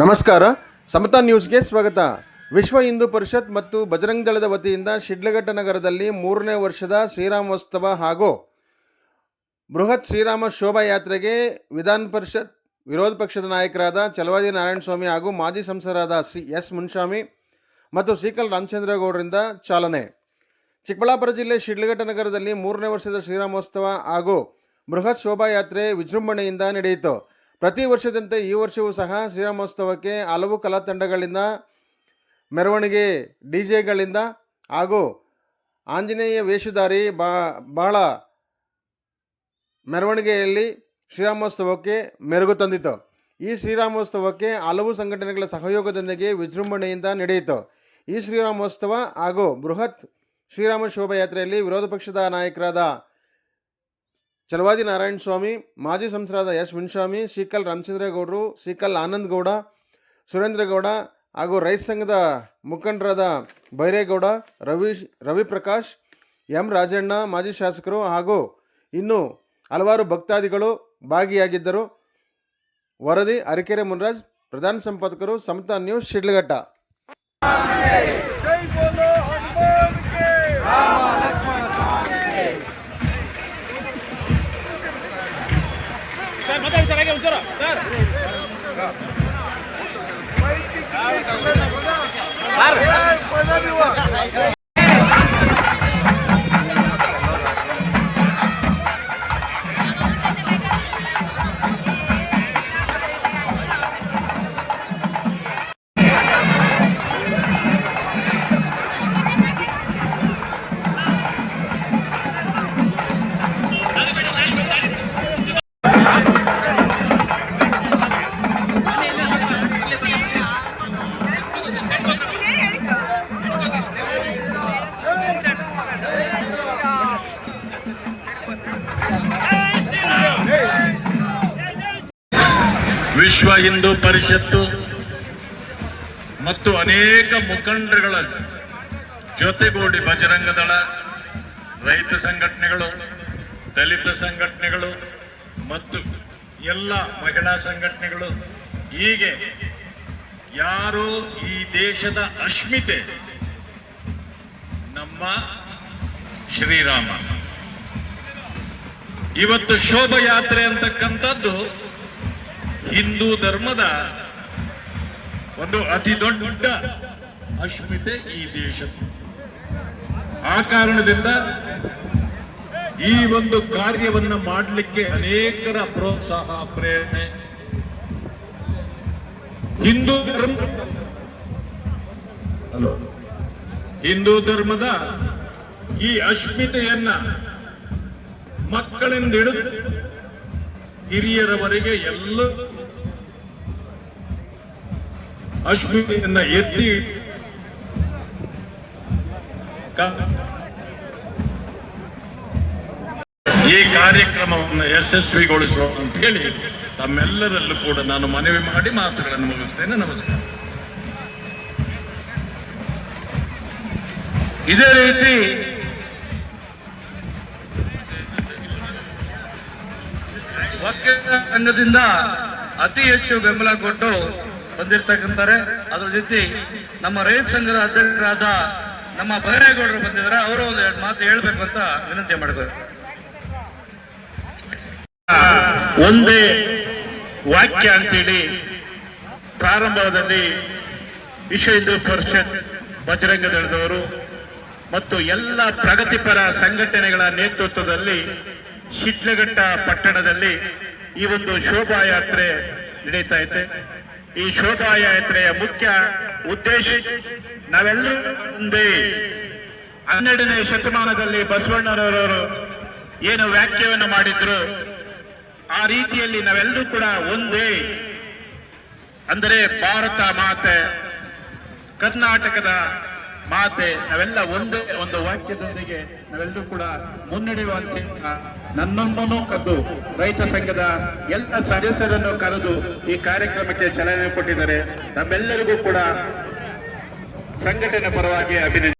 ನಮಸ್ಕಾರ. ಸಮತಾ ನ್ಯೂಸ್ಗೆ ಸ್ವಾಗತ. ವಿಶ್ವ ಹಿಂದೂ ಪರಿಷತ್ ಮತ್ತು ಬಜರಂಗ್ ದಳದ ವತಿಯಿಂದ ಶಿಡ್ಲಘಟ್ಟ ನಗರದಲ್ಲಿ ಮೂರನೇ ವರ್ಷದ ಶ್ರೀರಾಮೋತ್ಸವ ಹಾಗೂ ಬೃಹತ್ ಶ್ರೀರಾಮ ಶೋಭಾಯಾತ್ರೆಗೆ ವಿಧಾನ ಪರಿಷತ್, ವಿರೋಧ ಪಕ್ಷದ ನಾಯಕರಾದ ಚಲವಾದಿ ನಾರಾಯಣ ಸ್ವಾಮಿ ಹಾಗೂ ಮಾಜಿ ಸಂಸದರಾದ ಶ್ರೀ ಎಸ್ ಮುನ್ಸ್ವಾಮಿ ಮತ್ತು ಸೀಕಲ್ ರಾಮಚಂದ್ರಗೌಡರಿಂದ ಚಾಲನೆ. ಚಿಕ್ಕಬಳ್ಳಾಪುರ ಜಿಲ್ಲೆ ಶಿಡ್ಲಘಟ್ಟ ನಗರದಲ್ಲಿ ಮೂರನೇ ವರ್ಷದ ಶ್ರೀರಾಮೋತ್ಸವ ಹಾಗೂ ಬೃಹತ್ ಶೋಭಾಯಾತ್ರೆ ವಿಜೃಂಭಣೆಯಿಂದ ನಡೆಯಿತು. ಪ್ರತಿ ವರ್ಷದಂತೆ ಈ ವರ್ಷವೂ ಸಹ ಶ್ರೀರಾಮೋತ್ಸವಕ್ಕೆ ಹಲವು ಕಲಾ ತಂಡಗಳಿಂದ ಮೆರವಣಿಗೆ ಡಿ ಜೆಗಳಿಂದ ಹಾಗೂ ಆಂಜನೇಯ ವೇಷಧಾರಿ ಬಾ, ಬಹಳ ಮೆರವಣಿಗೆಯಲ್ಲಿ ಶ್ರೀರಾಮೋತ್ಸವಕ್ಕೆ ಮೆರುಗು ತಂದಿತು. ಈ ಶ್ರೀರಾಮೋತ್ಸವಕ್ಕೆ ಹಲವು ಸಂಘಟನೆಗಳ ಸಹಯೋಗದೊಂದಿಗೆ ವಿಜೃಂಭಣೆಯಿಂದ ನಡೆಯಿತು. ಈ ಶ್ರೀರಾಮೋತ್ಸವ ಹಾಗೂ ಬೃಹತ್ ಶ್ರೀರಾಮ ಶೋಭಾಯಾತ್ರೆಯಲ್ಲಿ ವಿರೋಧ ಪಕ್ಷದ ನಾಯಕರಾದ ಚಲವಾದಿ ನಾರಾಯಣ ಸ್ವಾಮಿ, ಮಾಜಿ ಸಂಸದರಾದ ಯಶ್ ಮುನ್ಸ್ವಾಮಿ ಸೀಕಲ್ ರಾಮಚಂದ್ರೇಗೌಡರು, ಸೀಕಲ್ ಆನಂದ್ ಗೌಡ ಸುರೇಂದ್ರಗೌಡ ಹಾಗೂ ರೈತ ಸಂಘದ ಮುಖಂಡರಾದ ಬೈರೇಗೌಡ, ರವಿ, ರವಿಪ್ರಕಾಶ್, ಎಂ ರಾಜಣ್ಣ, ಮಾಜಿ ಶಾಸಕರು ಹಾಗೂ ಇನ್ನು ಹಲವಾರು ಭಕ್ತಾದಿಗಳು ಭಾಗಿಯಾಗಿದ್ದರು. ವರದಿ, ಅರಕೆರೆ ಮುನ್ರಾಜ್, ಪ್ರಧಾನ ಸಂಪಾದಕರು, ಸಮತಾ ನ್ಯೂಸ್, ಶಿಡ್ಲಘಟ್ಟ. ಸರ್ ಮಾತಾಡಿ ಸರ್ ಹಾಗೆ ಒಂಚೂರು ಸರ್ ವಿಶ್ವ ಹಿಂದೂ ಪರಿಷತ್ತು ಮತ್ತು ಅನೇಕ ಮುಖಂಡರುಗಳ ಜೊತೆಗೂಡಿ ಬಜರಂಗ ದಳ ರೈತ ಸಂಘಟನೆಗಳು, ದಲಿತ ಸಂಘಟನೆಗಳು ಮತ್ತು ಎಲ್ಲ ಮಹಿಳಾ ಸಂಘಟನೆಗಳು, ಹೀಗೆ ಯಾರು ಈ ದೇಶದ ಅಸ್ಮಿತೆ ನಮ್ಮ ಶ್ರೀರಾಮ. ಇವತ್ತು ಶೋಭಯಾತ್ರೆ ಅಂತಕ್ಕಂಥದ್ದು ಹಿಂದೂ ಧರ್ಮದ ಒಂದು ಅತಿ ದೊಡ್ಡ ಅಶ್ಮಿತೆ ಈ ದೇಶ ಆ ಕಾರಣದಿಂದ ಈ ಒಂದು ಕಾರ್ಯವನ್ನ ಮಾಡಲಿಕ್ಕೆ ಅನೇಕರ ಪ್ರೋತ್ಸಾಹ, ಪ್ರೇರಣೆ. ಹಿಂದೂ ಧರ್ಮ ಹಲೋ. ಹಿಂದೂ ಧರ್ಮದ ಈ ಅಶ್ಮಿತೆಯನ್ನ ಮಕ್ಕಳಿಂದ ಹಿಡಿದು ಹಿರಿಯರವರೆಗೆ ಎಲ್ಲ ಅಶ್ಮಿತೆಯನ್ನ ಎತ್ತಿ ಈ ಕಾರ್ಯಕ್ರಮವನ್ನು ಯಶಸ್ವಿಗೊಳಿಸುವ ಅಂತ ಹೇಳಿ ತಮ್ಮೆಲ್ಲರಲ್ಲೂ ಕೂಡ ನಾನು ಮನವಿ ಮಾಡಿ ಮಾತುಗಳನ್ನು ಮುಗಿಸ್ತೇನೆ. ನಮಸ್ಕಾರ. ಇದೇ ರೀತಿ ಒಕ್ಕಲಿಗ ಸಂಘದಿಂದ ಅತಿ ಹೆಚ್ಚು ಬೆಂಬಲ ಕೊಟ್ಟು ಬಂದಿರ್ತಕ್ಕಂತಾರೆ ಅದ್ರ ಜೊತೆ ನಮ್ಮ ರೈತ ಸಂಘದ ಅಧ್ಯಕ್ಷರಾದ ನಮ್ಮ ಬೈರೇಗೌಡರು ಬಂದಿದ್ದಾರೆ ಅವರು ಒಂದು ಎರಡು ಮಾತು ಹೇಳ್ಬೇಕು ಅಂತ ವಿನಂತಿ ಮಾಡಬೇಕು ಒಂದೇ ವಾಕ್ಯ ಅಂತೇಳಿ ಪ್ರಾರಂಭದಲ್ಲಿ ವಿಶ್ವ ಹಿಂದೂ ಪರಿಷತ್ ಬಜರಂಗ ದಳದವರು ಮತ್ತು ಎಲ್ಲ ಪ್ರಗತಿಪರ ಸಂಘಟನೆಗಳ ನೇತೃತ್ವದಲ್ಲಿ ಶಿಡ್ಲಘಟ್ಟ ಪಟ್ಟಣದಲ್ಲಿ ಈ ಒಂದು ಶೋಭಾಯಾತ್ರೆ ನಡೀತಾ ಇದೆ. ಈ ಶೋಭಾಯಾತ್ರೆಯ ಮುಖ್ಯ ಉದ್ದೇಶ ನಾವೆಲ್ಲರೂ ಒಂದೇ. ಹನ್ನೆರಡನೇ ಶತಮಾನದಲ್ಲಿ ಬಸವಣ್ಣನವರವರು ಏನು ವ್ಯಾಖ್ಯವನ್ನು ಮಾಡಿದ್ರು? ಆ ರೀತಿಯಲ್ಲಿ ನಾವೆಲ್ಲರೂ ಕೂಡ ಒಂದೇ. ಅಂದರೆ ಭಾರತ ಮಾತೆ, ಕರ್ನಾಟಕದ ಮಾತೆ, ನಾವೆಲ್ಲ ಒಂದೇ ಒಂದು ವಾಕ್ಯದೊಂದಿಗೆ ನಾವೆಲ್ಲರೂ ಕೂಡ ಮುನ್ನಡೆಯುವಂತ ನನ್ನೊಬ್ಬನೂ ಕರೆದು ರೈತ ಸಂಘದ ಎಲ್ಲ ಸದಸ್ಯರನ್ನು ಕರೆದು ಈ ಕಾರ್ಯಕ್ರಮಕ್ಕೆ ಚಾಲನೆ ಕೊಟ್ಟಿದ್ದಾರೆ. ತಮ್ಮೆಲ್ಲರಿಗೂ ಕೂಡ ಸಂಘಟನೆ ಪರವಾಗಿ ಅಭಿನಂದನೆ.